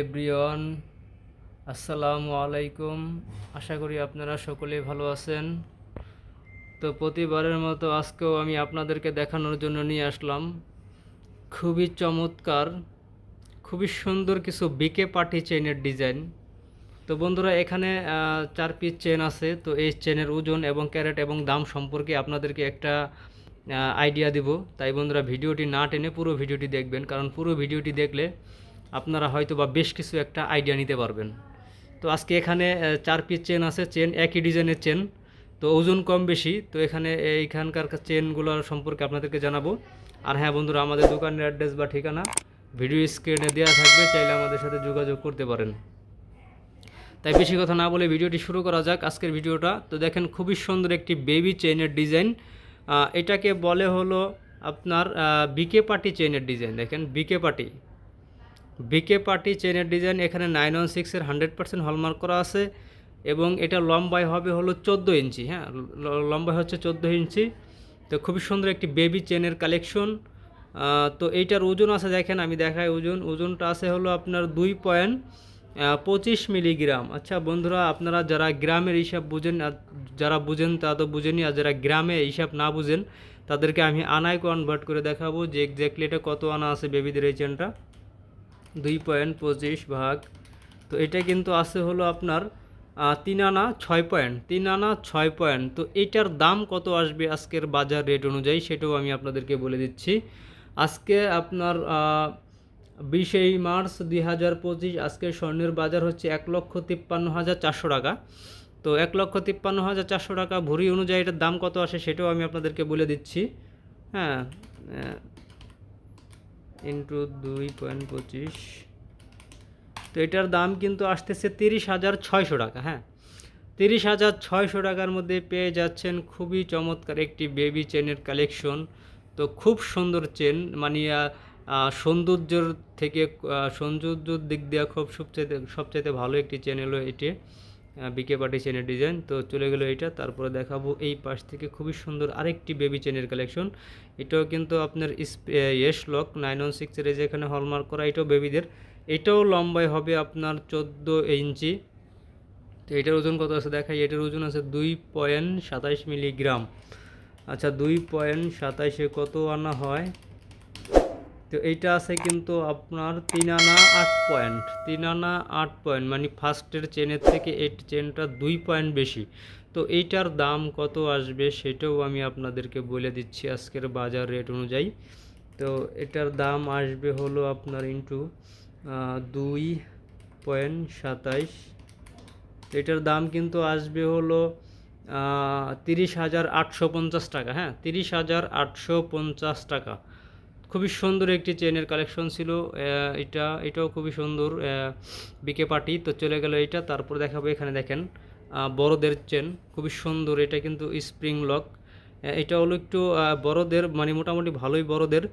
Everyone, আসসালামু আলাইকুম। আশা করি আপনারা সকলেই ভালো আছেন। তো প্রতিবারের মতো আজকেও আমি আপনাদেরকে দেখানোর জন্য নিয়ে আসলাম। খুবই চমৎকার, খুবই সুন্দর কিছু বিকে পার্টি চেইনের ডিজাইন। তো বন্ধুরা, এখানে চার পিস চেন আছে। তো এই চেনের ওজন এবং ক্যারেট এবং দাম সম্পর্কে আপনাদেরকে একটা আইডিয়া দিব। তাই বন্ধুরা, ভিডিওটি না টেনে পুরো ভিডিওটি দেখবেন। কারণ পুরো ভিডিওটি দেখলে আপনারা হয়তো বা বেশ কিছু একটা আইডিয়া নিতে পারবেন। তো আজকে এখানে চার পিস চেন আছে চেন একই ডিজাইনের চেন তো ওজন কম বেশি, তো এখানে এইখানকার চেনগুলো সম্পর্কে আপনাদেরকে জানাব। আর হ্যাঁ বন্ধুরা, আমাদের দোকানের অ্যাড্রেস বা ঠিকানা ভিডিও স্ক্রিনে দেওয়া থাকবে, চাইলে আমাদের সাথে যোগাযোগ করতে পারেন। তাই বেশি কথা না বলে ভিডিওটি শুরু করা যাক আজকের ভিডিওটা তো দেখেন, খুবই সুন্দর একটি বেবি চেইনের ডিজাইন এটাকে বলে হলো আপনার বিকে পার্টি চেইনের ডিজাইন দেখেন B K party B K party চেনের ডিজাইন এখানে নাইন ওয়ান সিক্সের হান্ড্রেড পার্সেন্ট হলমার্ক করা আছে এবং এটা লম্বায় হবে হলো চোদ্দ ইঞ্চি হ্যাঁ? ল- লম্বায় হচ্ছে চোদ্দ ইঞ্চি। তো খুবই সুন্দর একটি বেবি চেনের কালেকশন তো এইটার ওজন আছে দেখেন, আমি দেখাই ওজন। ওজনটা আছে হলো আপনার দুই পয়েন্ট পঁচিশ মিলিগ্রাম আচ্ছা বন্ধুরা, আপনারা যারা গ্রামের হিসাব বুঝেন, আর যারা বুঝেন তা তো বুঝেনি আর যারা গ্রামে হিসাব না বুঝেন, তাদেরকে আমি আনায় কনভার্ট করে দেখাবো যে এক্স্যাক্টলি এটা কত আনা আছে বেবিদের এই চেনটা দুই পয়েন্ট পঁচিশ ভাগ। তো এটা কিন্তু আছে হলো আপনার তিন আনা ছয় পয়েন্ট। তিন আনা ছয় পয়েন্ট। তো এটার দাম কত আসবে আজকের বাজার রেট অনুযায়ী সেটাও আমি আপনাদেরকে বলে দিচ্ছি। আজকে আপনার বিশেই মার্চ দুই হাজার পঁচিশ আজকে স্বর্ণের বাজার হচ্ছে এক লক্ষ তিপ্পান্ন হাজার চারশো টাকা। তো এক লক্ষ তিপ্পান্ন হাজার চারশো টাকা ভরি অনুযায়ী এটার দাম কত আসে সেটাও আমি আপনাদেরকে বলে দিচ্ছি। হ্যাঁ ইন্টু দুই পয়েন্ট পঁচিশ। তো এটার দাম কিন্তু আসতেছে তিরিশ হাজার ছয়শো টাকা হ্যাঁ? তিরিশ হাজার ছয়শো টাকার মধ্যে পেয়ে যাচ্ছেন খুবই চমৎকার একটি বেবি চেনের কালেকশন। তো খুব সুন্দর চেন মানে সৌন্দর্যের থেকে সৌন্দর্যর দিক দিয়ে খুব সবচেয়ে, সবচাইতে ভালো একটি চেন হলো এটি। বিকে পার্টি চেনের ডিজাইন তো চলে গেলো এটা তারপরে দেখাবো এই পাশ থেকে খুবই সুন্দর আরেকটি বেবি চেনের কালেকশন এটাও কিন্তু আপনার ইয়েস লক নাইন ওয়ান সিক্সের এই যেখানে হলমার্ক করা এটাও বেবিদের এটাও লম্বাই হবে আপনার চোদ্দ ইঞ্চি তো এটার ওজন কত আছে দেখাই। এটার ওজন আছে দুই পয়েন্ট সাতাইশ মিলিগ্রাম। আচ্ছা দুই পয়েন্ট সাতাইশে কত আনা হয়? তো এইটা আছে কিন্তু আপনার তিন আনা আট পয়েন্ট। তিন আনা আট পয়েন্ট মানে ফার্স্টের চেনের থেকে এই চেনটা দুই পয়েন্ট বেশি। তো এইটার দাম কত আসবে সেটাও আমি আপনাদেরকে বলে দিচ্ছি আজকের বাজার রেট অনুযায়ী। তো এটার দাম আসবে হলো আপনার ইন্টু দুই পয়েন্ট সাতাইশ। এটার দাম কিন্তু আসবে হলো তিরিশ হাজার আটশো পঞ্চাশ টাকা হ্যাঁ তিরিশ হাজার আটশো পঞ্চাশ টাকা। খুবই সুন্দর একটি চেনের কালেকশন ছিল। এটা, এটাও খুবই সুন্দর বিকে পার্টি তো চলে গেল এটা, তারপর দেখাবো এখানে দেখেন। বড়দের চেন খুবই সুন্দর। এটা কিন্তু স্প্রিং লক এটা হলো একটু বড়দের মানে মোটামুটি ভালোই বড়দের।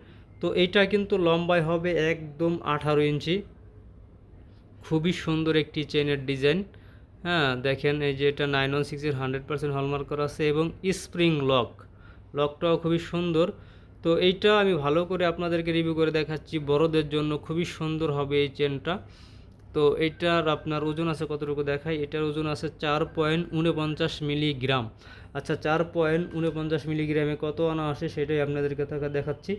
তো এইটা কিন্তু লম্বায় হবে একদম আঠারো ইঞ্চি। খুবই সুন্দর একটি চেনের ডিজাইন হ্যাঁ দেখেন এই যে এটা নাইন ওয়ান সিক্সের হান্ড্রেড পার্সেন্ট হলমার্ক করা আছে এবং স্প্রিং লক লকটাও খুবই সুন্দর। তো এইটা আমি ভালো করে আপনাদেরকে রিভিউ করে দেখাচ্ছি। বড়দের জন্য খুবই সুন্দর হবে এই চেনটা তো এইটার আপনার ওজন আছে কতটুকু দেখাই? এটার ওজন আছে চার পয়েন্ট উনপঞ্চাশ মিলিগ্রাম। আচ্ছা চার পয়েন্ট উনপঞ্চাশ মিলিগ্রামে কত আনা আসে সেটাই আপনাদেরকে দেখা দেখাচ্ছি।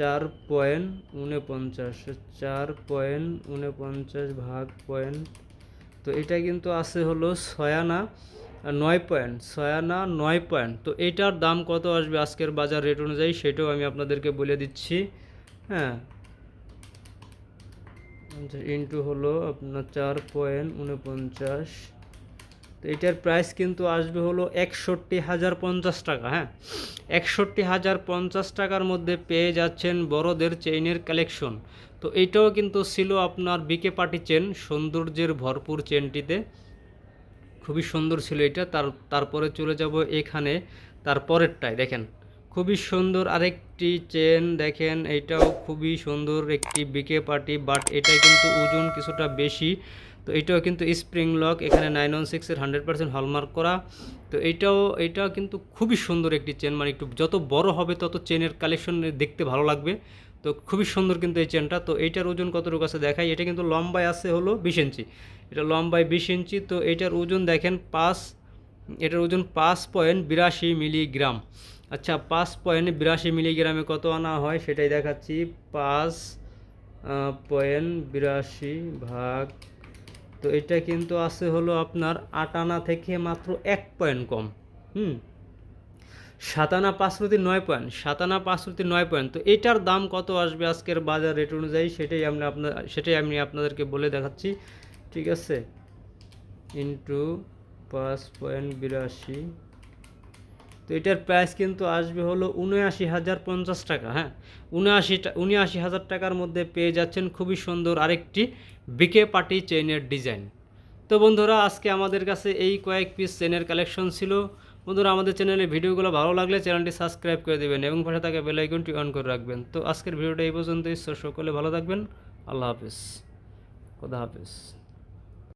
চার পয়েন্ট উনপঞ্চাশ, চার পয়েন্ট উনপঞ্চাশ ভাগ পয়েন্ট তো এটা কিন্তু আছে হলো ছয়ানা নয় পয়েন্ট ছয়ানা নয় পয়েন্ট। তো এইটার দাম কত আসবে আজকের বাজার রেট অনুযায়ী সেটাও আমি আপনাদেরকে বলে দিচ্ছি। হ্যাঁ। ইন্টু হলো আপনার চার পয়েন্ট উনপঞ্চাশ তো এটার প্রাইস কিন্তু আসবে হলো একষট্টি হাজার পঞ্চাশ টাকা হ্যাঁ। একষট্টি হাজার পঞ্চাশ টাকার মধ্যে পেয়ে যাচ্ছেন বড়দের চেইনের কালেকশন তো এইটাও কিন্তু ছিল আপনার বিকে পার্টি চেন সৌন্দর্যের ভরপুর চেনটিতে খুবই সুন্দর ছিল এটা। তার তারপরে চলে যাব এখানে তার পরেরটায় দেখেন। খুবই সুন্দর আরেকটি চেন দেখেন, এটাও খুবই সুন্দর একটি বিকে পার্টি বাট এটা কিন্তু ওজন কিছুটা বেশি। তো এটাও কিন্তু স্প্রিং লক এখানে নাইন ওয়ান সিক্সের হান্ড্রেড পার্সেন্ট হলমার্ক করা। তো এটাও এটাও কিন্তু খুবই সুন্দর একটি চেন মানে একটু যত বড় হবে তত চেনের কালেকশন দেখতে ভালো লাগবে। তো খুবই সুন্দর কিন্তু এই চেনটা তো এইটার ওজন কতটুকু আছে দেখাই। এটা কিন্তু লম্বায় আছে হলো বিশ ইঞ্চি। এটা লম্বায় বিশ ইঞ্চি। তো এটার ওজন দেখেন পাঁচ, এটার ওজন পাঁচ পয়েন্ট বিরাশি মিলিগ্রাম। আচ্ছা পাঁচ পয়েন্ট বিরাশি মিলিগ্রামে কত আনা হয় সেটাই দেখাচ্ছি। পাঁচ পয়েন্ট বিরাশি ভাগ, তো এটা কিন্তু আছে হলো আপনার আট আনা থেকে মাত্র এক পয়েন্ট কম, হুম? সাতানা পাঁচরতি নয় পয়েন্ট সাতানা পাঁচরতি নয় পয়েন্ট তো এটার দাম কত আসবে আজকের বাজার রেট অনুযায়ী সেটাই আমরা আপনার, সেটাই আমি আপনাদেরকে বলে দেখাচ্ছি, ঠিক আছে? ইন্টু পাঁচ পয়েন্ট বিরাশি তো এটার প্রাইস কিন্তু আসবে হলো উনআশি হাজার পঞ্চাশ টাকা হ্যাঁ? উনআশি উনআশি হাজার টাকার মধ্যে পেয়ে যাচ্ছেন খুবই সুন্দর আরেকটি বিকে পার্টি চেইনের ডিজাইন তো বন্ধুরা, আজকে আমাদের কাছে এই কয়েক পিস চেনের কালেকশন ছিল। বন্ধুরা, আমাদের চ্যানেলে ভিডিওগুলো ভালো লাগলে চ্যানেলটি সাবস্ক্রাইব করে দেবেন এবং পাশে থাকা বেল আইকনটি অন করে রাখবেন। তো আজকের ভিডিওটা এই পর্যন্তই। সকলে ভালো থাকবেন। আল্লাহ হাফিজ। খোদা হাফিজ।